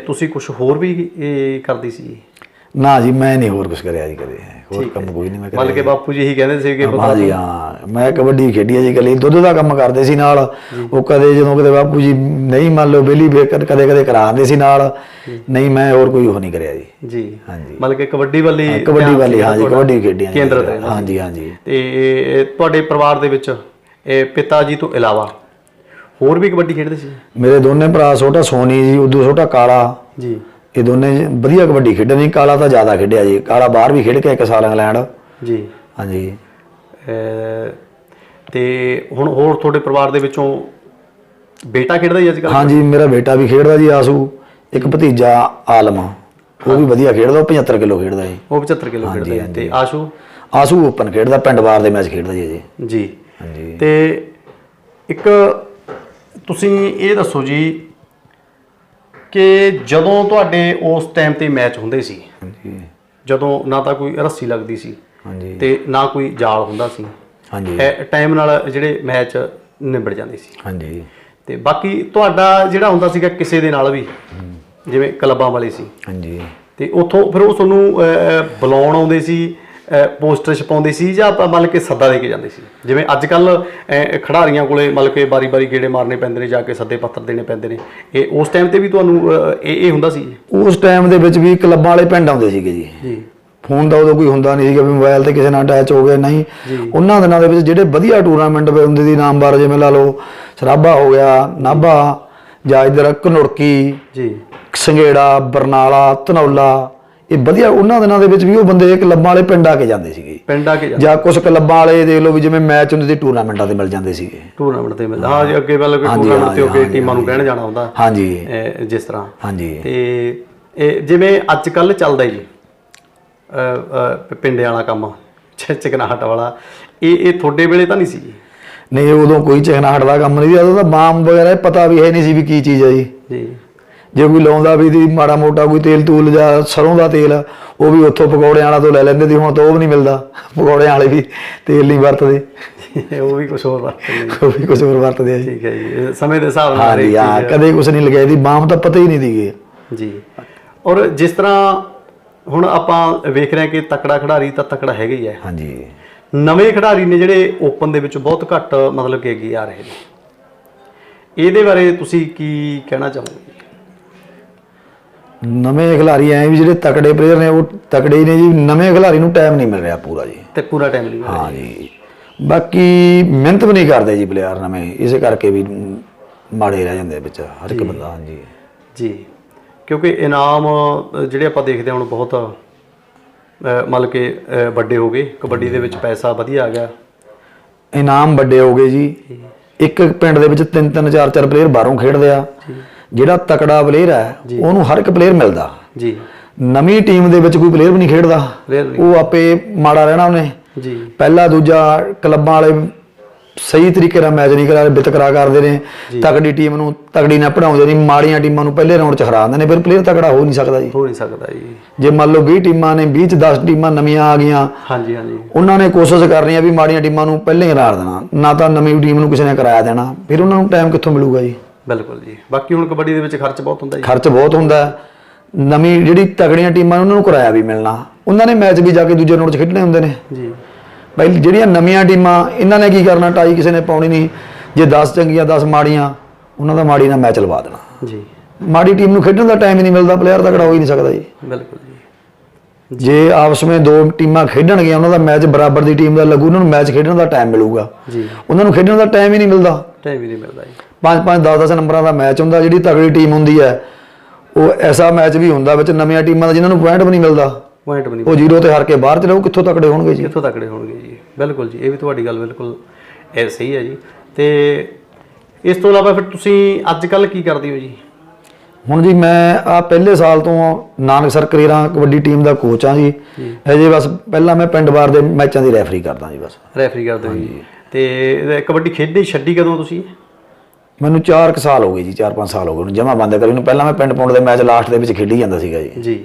ਤੁਸੀਂ ਕੁਝ ਹੋਰ ਵੀ ਇਹ ਕਰਦੀ ਸੀ ਨਾ ਜੀ ਮੈਂ ਨਹੀਂ ਹੋਰ ਕੁਝ ਕਰਿਆ ਜੀ ਕਦੇ। ਹੋਰ ਕੰਮ ਕੋਈ ਨਹੀਂ ਮੈਂ ਕਰਿਆ ਮਤਲਬ ਕਿ ਬਾਪੂ ਜੀ ਹੀ ਕਹਿੰਦੇ ਸੀ ਕਿ ਹਾਂ ਜੀ ਹਾਂ। ਮੈਂ ਕਬੱਡੀ ਖੇਡੀ ਆ ਜੀ ਕੱਲੀ ਦੁੱਧ ਦਾ ਕੰਮ ਕਰਦੇ ਸੀ ਨਾਲ। ਉਹ ਕਦੇ ਜਦੋਂ ਕਦੇ ਬਾਪੂ ਜੀ ਨਹੀਂ ਮੰਨ ਲਓ ਬੇਲੀ ਬੇਕਰ ਕਦੇ ਕਦੇ ਕਰਾਉਂਦੇ ਸੀ ਨਾਲ। ਨਹੀਂ ਮੈਂ ਹੋਰ ਕੋਈ ਉਹ ਨਹੀਂ ਕਰਿਆ ਜੀ। ਜੀ। ਹਾਂਜੀ। ਮਤਲਬ ਕਿ ਕਬੱਡੀ ਵੱਲ ਹੀ ਕਬੱਡੀ ਵਾਲੀ ਹਾਂ ਜੀ। ਕਬੱਡੀ ਰਹਿੰਦਾ ਹਾਂ ਜੀ। ਹਾਂ ਜੀ ਤੇ ਇਹ ਤੁਹਾਡੇ ਪਰਿਵਾਰ ਦੇ ਵਿੱਚ ਇਹ ਪਿਤਾ ਜੀ ਤੋਂ ਇਲਾਵਾ ਹੋਰ ਵੀ ਕਬੱਡੀ ਖੇਡਦੇ ਸੀ? ਮੇਰੇ ਦੋਨੇ ਭਰਾ ਛੋਟਾ ਸੋਨੀ ਜੀ ਉਦੋਂ ਛੋਟਾ ਕਾਲਾ। ਜੀ। ਇਹ ਦੋਨੇ ਜੀ ਵਧੀਆ ਕਬੱਡੀ ਖੇਡਦੇ ਨੇ ਕਾਲਾ ਤਾਂ ਜ਼ਿਆਦਾ ਖੇਡਿਆ ਜੀ ਕਾਲਾ ਬਾਹਰ ਵੀ ਖੇਡ ਕੇ ਇੱਕ ਸਾਲ ਇੰਗਲੈਂਡ। ਜੀ। ਹਾਂਜੀ। ਤੇ ਹੁਣ ਹੋਰ ਤੁਹਾਡੇ ਪਰਿਵਾਰ ਦੇ ਵਿੱਚੋਂ ਬੇਟਾ ਖੇਡਦਾ ਜੀ ਅੱਜ ਕੱਲ੍ਹ? ਹਾਂਜੀ ਮੇਰਾ ਬੇਟਾ ਵੀ ਖੇਡਦਾ ਜੀ ਆਸੂ ਇੱਕ ਭਤੀਜਾ ਆਲਮ ਉਹ ਵੀ ਵਧੀਆ ਖੇਡਦਾ ਉਹ 75 ਕਿਲੋ ਖੇਡਦਾ ਜੀ। ਉਹ 75 ਕਿਲੋ ਖੇਡਦਾ ਜੀ। ਤੇ ਆਸ਼ੂ? ਆਸੂ ਓਪਨ ਖੇਡਦਾ ਪਿੰਡ ਬਾਰ ਦੇ ਮੈਚ ਖੇਡਦਾ ਜੀ ਅਜੇ। ਜੀ। ਹਾਂਜੀ। ਤੇ ਇੱਕ ਤੁਸੀਂ ਇਹ ਦੱਸੋ ਜੀ ਕਿ ਜਦੋਂ ਤੁਹਾਡੇ ਉਸ ਟਾਈਮ ਤੇ ਮੈਚ ਹੁੰਦੇ ਸੀ ਹਾਂਜੀ। ਜਦੋਂ ਨਾ ਤਾਂ ਕੋਈ ਰੱਸੀ ਲੱਗਦੀ ਸੀ ਹਾਂਜੀ। ਤੇ ਨਾ ਕੋਈ ਜਾਲ ਹੁੰਦਾ ਸੀ ਹਾਂਜੀ। ਟਾਈਮ ਨਾਲ ਜਿਹੜੇ ਮੈਚ ਨਿਬੜ ਜਾਂਦੇ ਸੀ। ਹਾਂਜੀ। ਤੇ ਬਾਕੀ ਤੁਹਾਡਾ ਜਿਹੜਾ ਹੁੰਦਾ ਸੀਗਾ ਕਿਸੇ ਦੇ ਨਾਲ ਵੀ ਜਿਵੇਂ ਕਲੱਬਾਂ ਵਾਲੇ ਸੀ। ਹਾਂਜੀ। ਤੇ ਉੱਥੋਂ ਫਿਰ ਉਹ ਤੁਹਾਨੂੰ ਬੁਲਾਉਣ ਆਉਂਦੇ ਸੀ ਪੋਸਟਰ ਛਪਾਉਂਦੇ ਸੀ ਜਾਂ ਆਪਾਂ ਮਤਲਬ ਕਿ ਸੱਦਾ ਦੇ ਕੇ ਜਾਂਦੇ ਸੀ? ਜਿਵੇਂ ਅੱਜ ਕੱਲ ਖਿਡਾਰੀਆਂ ਕੋਲੇ ਮਤਲਬ ਕਿ ਬਾਰੀ-ਬਾਰੀ ਗੇੜੇ ਮਾਰਨੇ ਪੈਂਦੇ ਨੇ ਜਾ ਕੇ ਸੱਦੇ ਪੱਤਰ ਦੇਣੇ ਪੈਂਦੇ ਨੇ। ਇਹ ਉਸ ਟਾਈਮ ਤੇ ਵੀ ਤੁਹਾਨੂੰ ਇਹ ਇਹ ਹੁੰਦਾ ਸੀ? ਉਸ ਟਾਈਮ ਦੇ ਵਿੱਚ ਵੀ ਕਲੱਬਾਂ ਵਾਲੇ ਪਿੰਡ ਆਉਂਦੇ ਸੀਗੇ ਜੀ। ਜੀ। ਫੋਨ ਦਾ ਉਦੋਂ ਕੋਈ ਹੁੰਦਾ ਨਹੀਂ ਸੀਗਾ ਵੀ ਮੋਬਾਈਲ ਤੇ ਕਿਸੇ ਨਾਲ ਅਟੈਚ ਹੋ ਗਿਆ ਨਹੀਂ। ਉਹਨਾਂ ਦਿਨਾਂ ਦੇ ਵਿੱਚ ਜਿਹੜੇ ਵਧੀਆ ਟੂਰਨਾਮੈਂਟ ਹੁੰਦੇ ਸੀ ਨਾਮਵਾਰ ਜਿਵੇਂ ਲਾ ਲਓ ਸਰਾਭਾ ਹੋ ਗਿਆ ਨਾਭਾ ਜਾਂ ਇਧਰ ਘਨੁੜਕੀ ਜੀ। ਸੰਘੇੜਾ ਬਰਨਾਲਾ ਧਨੌਲਾ ਇਹ ਵਧੀਆ ਉਹਨਾਂ ਦਿਨਾਂ ਦੇ ਵਿੱਚ ਵੀ ਉਹ ਬੰਦੇ ਕਲੱਬਾਂ ਵਾਲੇ ਪਿੰਡ ਆ ਕੇ ਜਾਂਦੇ ਸੀਗੇ। ਪਿੰਡ ਆ ਕੇ ਜਾ ਜਾਂ ਕੁਝ ਕਲੱਬਾਂ ਵਾਲੇ ਦੇਖ ਲਓ ਵੀ ਜਿਵੇਂ ਮੈਚ ਹੁੰਦੇ ਸੀ ਟੂਰਨਾਮੈਂਟਾਂ ਤੇ ਮਿਲ ਜਾਂਦੇ ਸੀਗੇ। ਟੂਰਨਾਮੈਂਟ ਤੇ ਮਿਲਦਾ ਹਾਂ ਜੀ ਅੱਗੇ ਵੱਲ ਕੋਈ ਟੂਰਨਾਮੈਂਟ ਤੇ ਹੋ ਕੇ ਹਾਂਜੀ, ਟੀਮਾਂ ਨੂੰ ਕਹਿਣ ਜਾਣਾ ਹੁੰਦਾ। ਹਾਂਜੀ। ਜਿਸ ਤਰ੍ਹਾਂ। ਹਾਂਜੀ। ਤੇ ਇਹ ਜਿਵੇਂ ਅੱਜ ਕੱਲ ਚੱਲਦਾ ਜੀ ਪਿੰਡੇ ਵਾਲਾ ਕੰਮ ਚਿਕਨਾਹਟ ਵਾਲਾ ਇਹ ਇਹ ਤੁਹਾਡੇ ਵੇਲੇ ਤਾਂ ਨਹੀਂ ਸੀ ਨਹੀਂ ਉਦੋਂ ਕੋਈ ਚਿਕਨਾਹਟ ਦਾ ਕੰਮ ਨਹੀਂ ਸੀ ਉਦੋਂ ਤਾਂ ਬਾਮ ਵਗੈਰਾ ਪਤਾ ਵੀ ਹੈ ਨਹੀਂ ਸੀ ਵੀ ਕੀ ਚੀਜ਼ ਹੈ ਜੀ। ਜੀ। ਜੇ ਕੋਈ ਲਾਉਂਦਾ ਵੀ ਦੀ ਮਾੜਾ ਮੋਟਾ ਕੋਈ ਤੇਲ ਤੂਲ ਜਾਂ ਸਰੋਂ ਦਾ ਤੇਲ ਉਹ ਵੀ ਉੱਥੋਂ ਪਕੌੜਿਆਂ ਵਾਲਾ ਤੋਂ ਲੈ ਲੈਂਦੇ ਸੀ ਹੁਣ ਤਾਂ ਉਹ ਵੀ ਨਹੀਂ ਮਿਲਦਾ ਪਕੌੜਿਆਂ ਵਾਲੇ ਵੀ ਤੇਲ ਨਹੀਂ ਵਰਤਦੇ। ਉਹ ਵੀ ਕੁਝ ਹੋਰ ਵਰਤਦੇ ਉਹ ਵੀ ਕੁਝ ਹੋਰ ਵਰਤਦੇ ਆ ਠੀਕ ਹੈ ਜੀ ਸਮੇਂ ਦੇ ਹਿਸਾਬ ਨਾਲ ਹਾਂ ਕਦੇ ਕੁਝ ਨਹੀਂ ਲਗਾਈ ਦੀ ਬਾਮ ਤਾਂ ਪਤਾ ਹੀ ਨਹੀਂ ਦੀਗੇ ਜੀ। ਔਰ ਜਿਸ ਤਰ੍ਹਾਂ ਹੁਣ ਆਪਾਂ ਵੇਖ ਰਹੇ ਹਾਂ ਕਿ ਤਕੜਾ ਖਿਡਾਰੀ ਤਾਂ ਤਕੜਾ ਹੈਗਾ ਹੀ ਹੈ। ਹਾਂਜੀ। ਨਵੇਂ ਖਿਡਾਰੀ ਨੇ ਜਿਹੜੇ ਓਪਨ ਦੇ ਵਿੱਚ ਬਹੁਤ ਘੱਟ ਮਤਲਬ ਕਿ ਅੱਗੇ ਆ ਰਹੇ ਨੇ। ਇਹਦੇ ਬਾਰੇ ਤੁਸੀਂ ਕੀ ਕਹਿਣਾ ਚਾਹੋਗੇ? ਨਵੇਂ ਖਿਡਾਰੀ ਐ ਵੀ ਜਿਹੜੇ ਤਕੜੇ ਪਲੇਅਰ ਨੇ ਉਹ ਤਕੜੇ ਹੀ ਨੇ ਜੀ। ਨਵੇਂ ਖਿਡਾਰੀ ਨੂੰ ਟਾਈਮ ਨਹੀਂ ਮਿਲ ਰਿਹਾ ਪੂਰਾ ਜੀ। ਤੇ ਪੂਰਾ ਟਾਈਮ ਲਈ ਹਾਂ ਜੀ। ਬਾਕੀ ਮਿਹਨਤ ਵੀ ਨਹੀਂ ਕਰਦੇ ਜੀ ਪਲੇਅਰ ਨਵੇਂ। ਇਸੇ ਕਰਕੇ ਵੀ ਮਾੜੇ ਰਹਿ ਜਾਂਦੇ ਵਿੱਚ ਹਰ ਇੱਕ ਬੰਦਾ ਹਾਂਜੀ। ਜੀ। ਕਿਉਂਕਿ ਇਨਾਮ ਜਿਹੜੇ ਆਪਾਂ ਦੇਖਦੇ ਹਾਂ ਹੁਣ ਬਹੁਤ ਮਤਲਬ ਕਿ ਵੱਡੇ ਹੋ ਗਏ। ਕਬੱਡੀ ਦੇ ਵਿੱਚ ਪੈਸਾ ਵਧੀਆ ਆ ਗਿਆ। ਇਨਾਮ ਵੱਡੇ ਹੋ ਗਏ ਜੀ। ਇੱਕ ਪਿੰਡ ਦੇ ਵਿੱਚ ਤਿੰਨ ਤਿੰਨ ਚਾਰ ਚਾਰ ਪਲੇਅਰ ਬਾਹਰੋਂ ਖੇਡਦੇ ਆ। ਜਿਹੜਾ ਤਕੜਾ ਪਲੇਅਰ ਹੈ ਉਹਨੂੰ ਹਰ ਇੱਕ ਪਲੇਅਰ ਮਿਲਦਾ। ਜੀ। ਨਵੀਂ ਟੀਮ ਦੇ ਵਿੱਚ ਕੋਈ ਪਲੇਅਰ ਵੀ ਨਹੀਂ ਖੇਡਦਾ। ਉਹ ਆਪੇ ਮਾੜਾ ਰਹਿਣਾ ਉਹਨੇ। ਜੀ। ਪਹਿਲਾ ਦੂਜਾ ਕਲੱਬਾਂ ਵਾਲੇ ਸਹੀ ਤਰੀਕੇ ਨਾਲ ਮੈਚ ਨਹੀਂ ਕਰਾ ਰਹੇ ਵਿਤਕਰਾ ਕਰਦੇ ਨੇ। ਤਕੜੀ ਟੀਮ ਨੂੰ ਤਕੜੀ ਨਾਲ ਪੜਾਉਂਦੇ ਨਹੀਂ ਮਾੜੀਆਂ ਟੀਮਾਂ ਨੂੰ ਪਹਿਲੇ ਰਾਉਂਡ 'ਚ ਹਰਾ ਦਿੰਦੇ ਨੇ। ਫਿਰ ਪਲੇਅਰ ਤਕੜਾ ਹੋ ਨਹੀਂ ਸਕਦਾ ਜੀ। ਹੋ ਨਹੀਂ ਸਕਦਾ ਜੀ। ਜੇ ਮੰਨ ਲਓ 20 ਟੀਮਾਂ ਨੇ 20 ਚ 10 ਟੀਮਾਂ ਨਵੀਆਂ ਆ ਗਈਆਂ। ਹਾਂਜੀ ਹਾਂਜੀ। ਉਹਨਾਂ ਨੇ ਕੋਸ਼ਿਸ਼ ਕਰਨੀ ਆ ਵੀ ਮਾੜੀਆਂ ਟੀਮਾਂ ਨੂੰ ਪਹਿਲੇ ਹੀ ਹਰਾ ਦੇਣਾ। ਨਾ ਤਾਂ ਨਵੀਂ ਟੀਮ ਨੂੰ ਕਿਸੇ ਨੇ ਕਰਾਇਆ ਦੇਣਾ। ਫਿਰ ਉਹਨਾਂ ਨੂੰ ਟਾਈਮ ਕਿੱਥੋਂ ਮਿਲੂਗਾ ਜੀ? ਬਿਲਕੁਲ ਜੀ। ਬਾਕੀ ਹੁਣ ਕਬੱਡੀ ਦੇ ਵਿੱਚ ਖਰਚ ਬਹੁਤ ਹੁੰਦਾ ਜੀ। ਖਰਚ ਬਹੁਤ ਹੁੰਦਾ। ਨਵੀਂ ਜਿਹੜੀ ਤਗੜੀਆਂ ਟੀਮਾਂ ਉਹਨਾਂ ਨੂੰ ਕਰਾਇਆ ਵੀ ਮਿਲਣਾ। ਉਹਨਾਂ ਨੇ ਮੈਚ ਵੀ ਜਾ ਕੇ ਦੂਜੇ ਰਾਉਂਡ 'ਚ ਖੇਡਣੇ ਹੁੰਦੇ ਨੇ। ਜੀ। ਬਈ ਜਿਹੜੀਆਂ ਨਵੀਆਂ ਟੀਮਾਂ ਇਹਨਾਂ ਨੇ ਕੀ ਕਰਨਾ? ਟਾਈ ਕਿਸੇ ਨੇ ਪਾਉਣੀ ਨਹੀਂ। ਜੇ 10 ਚੰਗੀਆਂ 10 ਮਾੜੀਆਂ ਉਹਨਾਂ ਦਾ ਮਾੜੀ ਨਾਲ ਮੈਚ ਲਵਾ ਦੇਣਾ। ਜੀ। ਮਾੜੀ ਟੀਮ ਨੂੰ ਖੇਡਣ ਦਾ ਟਾਈਮ ਹੀ ਨਹੀਂ ਮਿਲਦਾ। ਪਲੇਅਰ ਤਕੜਾ ਹੋ ਹੀ ਨਹੀਂ ਸਕਦਾ ਜੀ। ਬਿਲਕੁਲ ਜੀ। ਜੇ ਆਪਸ ਵਿੱਚ ਦੋ ਟੀਮਾਂ ਖੇਡਣਗੀਆਂ ਉਹਨਾਂ ਦਾ ਮੈਚ ਬਰਾਬਰ ਦੀ ਟੀਮ ਦਾ ਲੱਗੂ ਉਹਨਾਂ ਨੂੰ ਮੈਚ ਖੇਡਣ ਦਾ ਟਾਈਮ ਮਿਲੂਗਾ। ਜੀ। ਉਹਨਾਂ ਨੂੰ ਖੇਡਣ ਦਾ ਟਾਈਮ ਹੀ ਨਹੀਂ ਮਿਲਦਾ। ਟਾਈਮ ਹੀ ਨਹੀਂ ਮਿਲਦਾ ਜੀ। 5 5 10 10 ਨੰਬਰਾਂ ਦਾ ਮੈਚ ਹੁੰਦਾ ਜਿਹੜੀ ਤਗੜੀ ਟੀਮ ਹੁੰਦੀ ਹੈ ਉਹ ਐਸਾ ਮੈਚ ਵੀ ਹੁੰਦਾ ਵਿੱਚ ਨਵੀਆਂ ਟੀਮਾਂ ਦਾ ਜਿਨ੍ਹਾਂ ਨੂੰ ਪੁਆਇੰਟ ਵੀ ਨਹੀਂ ਮਿਲਦਾ। ਪੁਆਇੰਟ ਬਣੀ ਉਹ ਜ਼ੀਰੋ ਤੇ ਹਾਰ ਕੇ ਬਾਹਰ ਚਲੇ ਉਹ ਕਿੱਥੋਂ ਤਕੜੇ ਹੋਣਗੇ ਜੀ? ਕਿੱਥੋਂ ਤੱਕੜੇ ਹੋਣਗੇ ਜੀ? ਬਿਲਕੁਲ ਜੀ ਇਹ ਵੀ ਤੁਹਾਡੀ ਗੱਲ ਬਿਲਕੁਲ ਇਹ ਸਹੀ ਹੈ ਜੀ। ਤੇ ਇਸ ਤੋਂ ਇਲਾਵਾ ਫਿਰ ਤੁਸੀਂ ਅੱਜ ਕੱਲ ਕੀ ਕਰਦੇ ਹੋ ਜੀ? ਹੁਣ ਜੀ ਮੈਂ ਆ ਪਹਿਲੇ ਸਾਲ ਤੋਂ ਨਾਨਕਸਰ ਕਰੀਰਾਂ ਕਬੱਡੀ ਟੀਮ ਦਾ ਕੋਚ ਆ ਜੀ। ਅਜੇ ਬਸ ਪਹਿਲਾਂ ਮੈਂ ਪਿੰਡ ਬਾਰ ਦੇ ਮੈਚਾਂ ਦੀ ਰੈਫਰੀ ਕਰਦਾ ਜੀ ਬਸ। ਰੈਫਰੀ ਕਰਦੇ ਹੋ ਜੀ। ਤੇ ਕਬੱਡੀ ਖੇਡਣੀ ਛੱਡੀ ਕਦੋਂ ਤੁਸੀਂ? ਮੈਨੂੰ 4 ਸਾਲ ਹੋ ਗਏ ਜੀ 4-5 ਸਾਲ ਹੋ ਗਏ ਉਹਨੂੰ ਜਮਾ ਬੰਦ ਕਰੀ। ਨੂੰ ਪਹਿਲਾਂ ਮੈਂ ਪਿੰਡ ਪੌਂਡ ਦੇ ਮੈਚ ਲਾਸਟ ਦੇ ਵਿੱਚ ਖੇਡੀ ਜਾਂਦਾ ਸੀਗਾ ਜੀ। ਜੀ।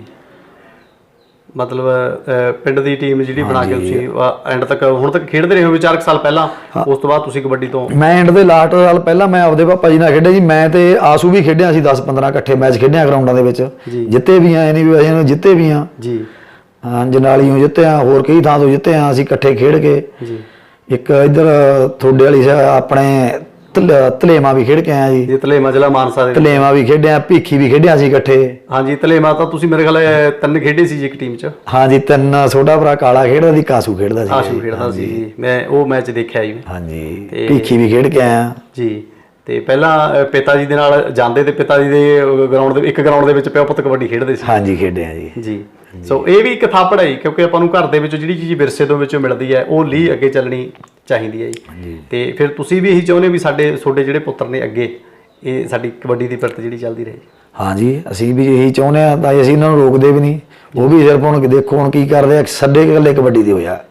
ਮਤਲਬ ਪਿੰਡ ਦੀ ਟੀਮ ਜਿਹੜੀ ਬਣਾ ਕੇ ਤੁਸੀਂ ਐਂਡ ਤੱਕ ਹੁਣ ਤੱਕ ਖੇਡਦੇ ਰਹੇ ਹੋ ਵੀ 4 ਸਾਲ ਪਹਿਲਾਂ? ਉਸ ਤੋਂ ਬਾਅਦ ਤੁਸੀਂ ਕਬੱਡੀ ਤੋਂ ਮੈਂ ਐਂਡ ਦੇ ਲਾਸਟ ਸਾਲ ਪਹਿਲਾਂ ਮੈਂ ਆਪਦੇ ਪਾਪਾ ਜੀ ਨਾਲ ਖੇਡਿਆ ਜੀ। ਮੈਂ ਤੇ ਆਸੂ ਵੀ ਖੇਡਿਆ ਸੀ 10 15 ਇਕੱਠੇ ਮੈਚ ਖੇਡਿਆ ਗਰਾਊਂਡਾਂ ਦੇ ਵਿੱਚ। ਜਿੱਤੇ ਵੀ ਆ ਇਹ ਨਹੀਂ ਵੀ ਅਸੀਂ ਜਿੱਤੇ ਵੀ ਆ ਜੀ। ਹਾਂ ਜਨਾਲੀਓਂ ਜਿੱਤੇ ਆ ਹੋਰ ਕਈ ਥਾਂ ਤੋਂ ਜਿੱਤੇ ਆ ਅਸੀਂ ਇਕੱਠੇ ਖੇਡ ਕੇ। ਜੀ। ਇੱਕ ਇੱਧਰ ਤੁਹਾਡੇ ਵਾਲੀ ਆਪਣੇ ਧਲ- ਧਲੇਮਾ ਵੀ ਖੇਡ ਕੇ ਆਇਆ ਜੀ। ਜੀ ਤਲੇਮਾ ਜ਼ਿਲ੍ਹਾ ਮਾਨਸਾ ਦੇ ਧਲੇਮਾ ਵੀ ਖੇਡਿਆ ਭੀਖੀ ਵੀ ਖੇਡਿਆ ਸੀ ਇਕੱਠੇ। ਹਾਂਜੀ ਤਲੇਮਾ ਤਾਂ ਤੁਸੀਂ ਮੇਰੇ ਖਿਆਲ ਤਿੰਨ ਖੇਡੇ ਸੀ ਜੀ ਇੱਕ ਟੀਮ 'ਚ। ਹਾਂਜੀ ਤਿੰਨ ਛੋਟਾ ਭਰਾ ਕਾਲਾ ਖੇਡਦਾ ਸੀ ਕਾਸੂ ਖੇਡਦਾ ਸੀ। ਆਸ਼ੂ ਖੇਡਦਾ ਸੀ ਜੀ। ਮੈਂ ਉਹ ਮੈਚ ਦੇਖਿਆ ਜੀ ਹਾਂਜੀ ਭੀਖੀ ਵੀ ਖੇਡ ਕੇ ਆਇਆ ਜੀ ਤੇ ਪਹਿਲਾਂ ਪਿਤਾ ਜੀ ਦੇ ਨਾਲ ਜਾਂਦੇ ਤੇ ਪਿਤਾ ਜੀ ਦੇ ਗਰਾਊਂਡ ਦੇ ਇੱਕ ਗਰਾਊਂਡ ਦੇ ਵਿੱਚ ਪਿਓ ਪੁੱਤ ਕਬੱਡੀ ਖੇਡਦੇ ਸੀ। ਹਾਂਜੀ ਖੇਡਿਆ ਜੀ। ਜੀ। ਸੋ ਇਹ ਵੀ ਇੱਕ ਥਾਪੜ ਹੈ ਕਿਉਂਕਿ ਆਪਾਂ ਨੂੰ ਘਰ ਦੇ ਵਿੱਚੋਂ ਜਿਹੜੀ ਚੀਜ਼ ਵਿਰਸੇ ਤੋਂ ਵਿੱਚੋਂ ਮਿਲਦੀ ਹੈ ਉਹ ਲਈ ਅੱਗੇ ਚੱਲਣੀ ਚਾਹੀਦੀ ਹੈ ਜੀ। ਤੇ ਫਿਰ ਤੁਸੀਂ ਵੀ ਇਹੀ ਚਾਹੁੰਦੇ ਵੀ ਸਾਡੇ ਤੁਹਾਡੇ ਜਿਹੜੇ ਪੁੱਤਰ ਨੇ ਅੱਗੇ ਇਹ ਸਾਡੀ ਕਬੱਡੀ ਦੀ ਪ੍ਰਤ ਜਿਹੜੀ ਚੱਲਦੀ ਰਹੇ? ਹਾਂਜੀ ਅਸੀਂ ਵੀ ਇਹੀ ਚਾਹੁੰਦੇ ਆ ਤਾਂ ਅਸੀਂ ਇਹਨਾਂ ਨੂੰ ਰੋਕਦੇ ਵੀ ਨਹੀਂ। ਉਹ ਵੀ ਸਿਰਫ ਹੁਣ ਦੇਖੋ ਹੁਣ ਕੀ ਕਰਦੇ ਆ ਸਾਡੇ ਇਕੱਲੇ ਕਬੱਡੀ ਦੇ ਹੋਇਆ।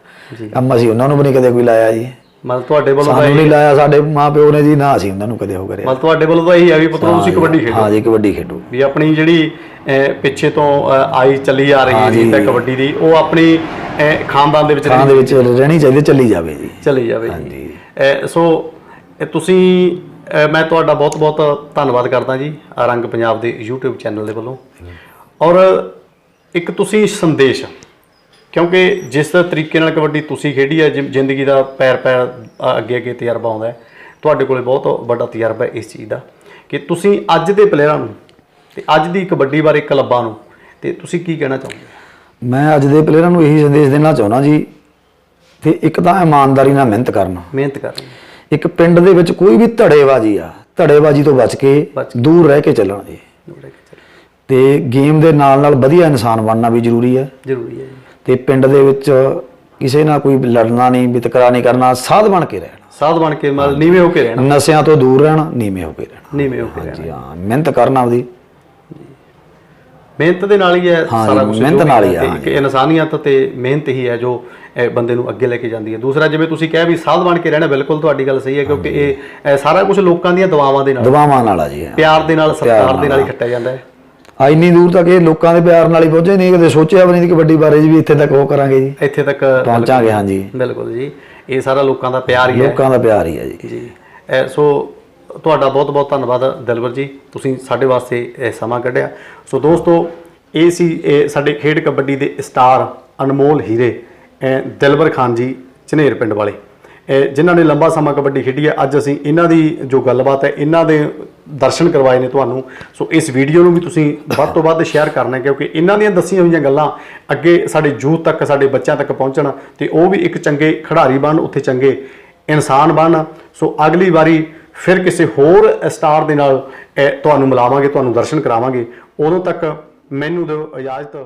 ਕੰਮ ਅਸੀਂ ਉਹਨਾਂ ਨੂੰ ਵੀ ਨਹੀਂ ਕਦੇ ਕੋਈ ਲਾਇਆ ਜੀ। ਮਤਲਬ ਤੁਹਾਡੇ ਵੱਲੋਂ ਤਾਂ ਸਾਨੂੰ ਨਹੀਂ ਲਾਇਆ ਸਾਡੇ ਮਾਪਿਓ ਨੇ ਜੀ ਨਾ ਅਸੀਂ ਉਹਨਾਂ ਨੂੰ ਕਦੇ ਉਹ ਕਰਿਆ। ਮਤਲਬ ਤੁਹਾਡੇ ਵੱਲੋਂ ਤਾਂ ਇਹੀ ਹੈ ਵੀ ਪੁੱਤਰੋ ਤੁਸੀਂ ਕਬੱਡੀ ਖੇਡੋ। ਹਾਂ ਜੀ ਕਬੱਡੀ ਖੇਡੋ। ਵੀ ਆਪਣੀ ਜਿਹੜੀ ਅਹ, ਪਿੱਛੇ ਤੋਂ ਅਹ, ਆਈ ਚੱਲੀ ਆ ਰਹੀ ਹੈ ਜੀ ਤਾਂ ਕਬੱਡੀ ਦੀ ਉਹ ਆਪਣੀ ਅਹ, ਖਾਨਦਾਨ ਦੇ ਵਿੱਚ ਥਾਂ ਦੇ ਵਿੱਚ ਰਹਿਣੀ ਚਾਹੀਦੀ ਚੱਲੀ ਜਾਵੇ ਜੀ। ਚਲੀ ਜਾਵੇ ਜੀ। ਅਹ, ਸੋ ਇਹ ਤੁਸੀਂ ਅਹ, ਮੈਂ ਤੁਹਾਡਾ ਬਹੁਤ ਬਹੁਤ ਧੰਨਵਾਦ ਕਰਦਾ ਜੀ ਰੰਗ ਪੰਜਾਬ ਦੇ YouTube ਚੈਨਲ ਦੇ ਵੱਲੋਂ। ਔਰ ਇੱਕ ਤੁਸੀਂ ਸੰਦੇਸ਼ ਕਿਉਂਕਿ ਜਿਸ ਤਰੀਕੇ ਨਾਲ ਕਬੱਡੀ ਤੁਸੀਂ ਖੇਡੀ ਹੈ ਜਿ- ਜ਼ਿੰਦਗੀ ਦਾ ਪੈਰ ਪੈਰ ਅੱਗੇ ਅੱਗੇ ਤਜਰਬਾ ਆਉਂਦਾ ਹੈ ਤੁਹਾਡੇ ਕੋਲੇ ਬਹੁਤ ਵੱਡਾ ਤਜਰਬਾ ਹੈ ਇਸ ਚੀਜ਼ ਦਾ ਕਿ ਤੁਸੀਂ ਅੱਜ ਦੇ ਪਲੇਅਰਾਂ ਨੂੰ ਤੇ ਅੱਜ ਦੀ ਕਬੱਡੀ ਬਾਰੇ ਕਲੱਬਾਂ ਨੂੰ ਤੇ ਤੁਸੀਂ ਕੀ ਕਹਿਣਾ ਚਾਹੁੰਦੇ ਮੈਂ ਅੱਜ ਦੇ ਪਲੇਅਰਾਂ ਨੂੰ ਇਹੀ ਸੰਦੇਸ਼ ਦੇਣਾ ਚਾਹੁੰਦਾ ਜੀ ਤੇ ਇੱਕ ਤਾਂ ਇਮਾਨਦਾਰੀ ਨਾਲ ਮਿਹਨਤ ਕਰਨਾ। ਮਿਹਨਤ ਕਰਨੀ। ਇੱਕ ਪਿੰਡ ਦੇ ਵਿੱਚ ਕੋਈ ਵੀ ਧੜੇਬਾਜ਼ੀ ਆ ਧੜੇਬਾਜ਼ੀ ਤੋਂ ਬਚ ਕੇ ਬਚ ਦੂਰ ਰਹਿ ਕੇ ਚੱਲਣਾ ਜੀ ਤੇ ਗੇਮ ਦੇ ਨਾਲ ਨਾਲ ਵਧੀਆ ਇਨਸਾਨ ਬਣਨਾ ਵੀ ਜ਼ਰੂਰੀ ਹੈ। ਜ਼ਰੂਰੀ ਹੈ ਜੀ। ਤੇ ਪਿੰਡ ਦੇ ਵਿੱਚ ਕਿਸੇ ਨਾਲ ਕੋਈ ਲੜਨਾ ਨਹੀਂ ਵਿਤਕਰਾ ਨਹੀਂ ਕਰਨਾ ਸਾਧ ਬਣ ਕੇ ਰਹਿਣਾ। ਸਾਧ ਬਣ ਕੇ ਮਤਲਬ ਨੀਵੇਂ ਹੋ ਕੇ ਰਹਿਣਾ। ਨਸ਼ਿਆਂ ਤੋਂ ਦੂਰ ਰਹਿਣਾ ਨੀਵੇਂ ਹੋ ਕੇ ਰਹਿਣਾ। ਨੀਵੇਂ ਹੋ ਕੇ ਰਹਿਣਾ। ਜੀ ਹਾਂ ਮਿਹਨਤ ਕਰਨਾ ਉਹਦੀ ਮਿਹਨਤ ਦੇ ਨਾਲ ਹੀ ਹੈ ਸਾਰਾ ਕੁਝ ਮਿਹਨਤ ਨਾਲ ਹੀ ਹੈ, ਇੱਕ ਇਨਸਾਨੀਅਤ ਤੇ ਮਿਹਨਤ ਹੀ ਹੈ ਜੋ ਇਹ ਬੰਦੇ ਨੂੰ ਅੱਗੇ ਲੈ ਕੇ ਜਾਂਦੀ ਹੈ। ਦੂਸਰਾ ਜਿਵੇਂ ਤੁਸੀਂ ਕਿਹਾ ਵੀ ਸਾਧ ਬਣ ਕੇ ਰਹਿਣਾ ਬਿਲਕੁਲ ਤੁਹਾਡੀ ਗੱਲ ਸਹੀ ਹੈ ਕਿਉਂਕਿ ਇਹ ਸਾਰਾ ਕੁਝ ਲੋਕਾਂ ਦੀਆਂ ਦੁਆਵਾਂ ਦੇ ਨਾਲ ਦਵਾਵਾਂ ਨਾਲ ਆ ਜੀ। ਪਿਆਰ ਦੇ ਨਾਲ ਸਤਿਕਾਰ ਦੇ ਨਾਲ ਹੀ ਖੱਟਿਆ ਜਾਂਦਾ ਹੈ। ਆ ਇੰਨੀ ਦੂਰ ਤੱਕ ਇਹ ਲੋਕਾਂ ਦੇ ਪਿਆਰ ਨਾਲ ਹੀ ਪਹੁੰਚੇ ਨਹੀਂ ਕਦੇ ਸੋਚਿਆ ਵੀ ਨਹੀਂ ਕਿ ਵੱਡੀ ਬਾਰੇ ਜੀ ਵੀ ਇੱਥੇ ਤੱਕ ਉਹ ਕਰਾਂਗੇ ਜੀ। ਇੱਥੇ ਤੱਕ ਪਹੁੰਚਾਂਗੇ ਹਾਂ ਜੀ ਬਿਲਕੁਲ ਜੀ। ਇਹ ਸਾਰਾ ਲੋਕਾਂ ਦਾ ਪਿਆਰ ਹੀ ਹੈ। ਲੋਕਾਂ ਦਾ ਪਿਆਰ ਹੀ ਹੈ ਜੀ। ਜੀ। ਸੋ ਤੁਹਾਡਾ ਬਹੁਤ ਬਹੁਤ ਧੰਨਵਾਦ ਦਿਲਵਰ ਜੀ। ਤੁਸੀਂ ਸਾਡੇ ਵਾਸਤੇ ਇਹ ਸਮਾਂ ਕੱਢਿਆ। ਸੋ ਦੋਸਤੋ ਇਹ ਸੀ ਇਹ ਸਾਡੇ ਖੇਡ ਕਬੱਡੀ ਦੇ ਸਟਾਰ ਅਨਮੋਲ ਹੀਰੇ ਦਿਲਵਰ ਖਾਨ ਜੀ ਝਨੇਰ ਪਿੰਡ ਵਾਲੇ। ਜਿਨ੍ਹਾਂ ਨੇ ਲੰਬਾ ਸਮਾਂ ਕਬੱਡੀ ਖੇਡੀ ਹੈ। ਅੱਜ ਅਸੀਂ ਇਹਨਾਂ ਦੀ ਜੋ ਗੱਲਬਾਤ ਹੈ ਇਹਨਾਂ ਦੇ ਦਰਸ਼ਨ ਕਰਵਾਏ ਨੇ ਤੁਹਾਨੂੰ। ਸੋ ਇਸ ਵੀਡੀਓ ਨੂੰ ਵੀ ਤੁਸੀਂ ਵੱਧ ਤੋਂ ਵੱਧ ਸ਼ੇਅਰ ਕਰਨਾ ਕਿਉਂਕਿ ਇਹਨਾਂ ਦੀਆਂ ਦੱਸੀਆਂ ਹੋਈਆਂ ਗੱਲਾਂ ਅੱਗੇ ਸਾਡੇ ਯੂਥ ਤੱਕ, ਸਾਡੇ ਬੱਚਿਆਂ ਤੱਕ ਪਹੁੰਚਣ ਤੇ ਉਹ ਵੀ ਇੱਕ ਚੰਗੇ ਖਿਡਾਰੀ ਬਣਨ, ਉੱਥੇ ਚੰਗੇ ਇਨਸਾਨ ਬਣਨ। ਸੋ ਅਗਲੀ ਵਾਰੀ ਫਿਰ ਕਿਸੇ ਹੋਰ ਸਟਾਰ ਦੇ ਨਾਲ ਤੁਹਾਨੂੰ ਮਿਲਾਵਾਂਗੇ, ਤੁਹਾਨੂੰ ਦਰਸ਼ਨ ਕਰਾਵਾਂਗੇ। ਉਦੋਂ ਤੱਕ ਮੈਨੂੰ ਦਿਓ ਇਜਾਜ਼ਤ।